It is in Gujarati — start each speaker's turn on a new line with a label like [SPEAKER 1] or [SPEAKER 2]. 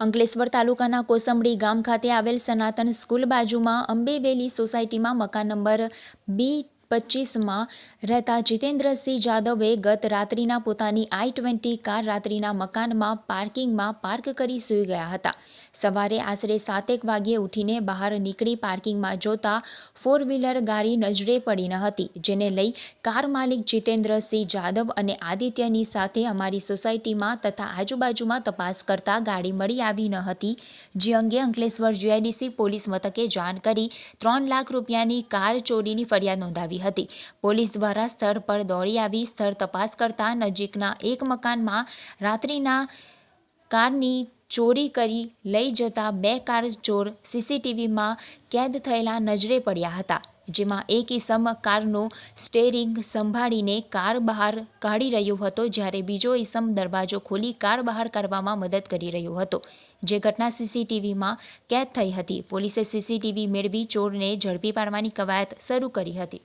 [SPEAKER 1] અંકલેશ્વર તાલુકાના કોસંબડી ગામ ખાતે આવેલ સનાતન સ્કૂલ બાજુમાં અંબેવેલી સોસાયટીમાં મકાન નંબર બી પચીસમાં રહેતા જીતેન્દ્રસિંહ જાદવે ગત રાત્રિના પોતાની આઈ ટ્વેન્ટી કાર રાત્રિના મકાનમાં પાર્કિંગમાં પાર્ક કરી સૂઈ ગયા હતા. સવારે આશરે સાતેક વાગ્યે ઉઠીને બહાર નીકળી પાર્કિંગમાં જોતા ફોર વ્હીલર ગાડી નજરે પડી ન હતી, જેને લઈ કાર માલિક જીતેન્દ્રસિંહ જાદવ અને આદિત્યની સાથે અમારી સોસાયટીમાં તથા આજુબાજુમાં તપાસ કરતા ગાડી મળી આવી ન હતી, જે અંગે અંકલેશ્વર જીઆઈડીસી પોલીસ મથકે જાણ કરી ત્રણ લાખ રૂપિયાની કાર ચોરીની ફરિયાદ નોંધાવી. હતી. પોલીસ દ્વારા સ્થળ પર દોડી આવી, સ્થળ તપાસ કરતા નજીકના એક મકાનમાં રાત્રિના કારની ચોરી કરી લઈ જતા બે કાર ચોર સીસીટીવીમાં કેદ થયેલા નજરે પડ્યા હતા, જેમાં એક ઈસમ કારનું સ્ટેરિંગ સંભાળીને કાર બહાર કાઢી રહ્યો હતો, જ્યારે બીજો ઈસમ દરવાજો ખોલી કાર બહાર કાઢવામાં મદદ કરી રહ્યો હતો. જે ઘટના સીસીટીવીમાં કેદ થઈ હતી. પોલીસે સીસીટીવી મેળવી ચોરને ઝડપી પાડવાની કવાયત શરૂ કરી હતી.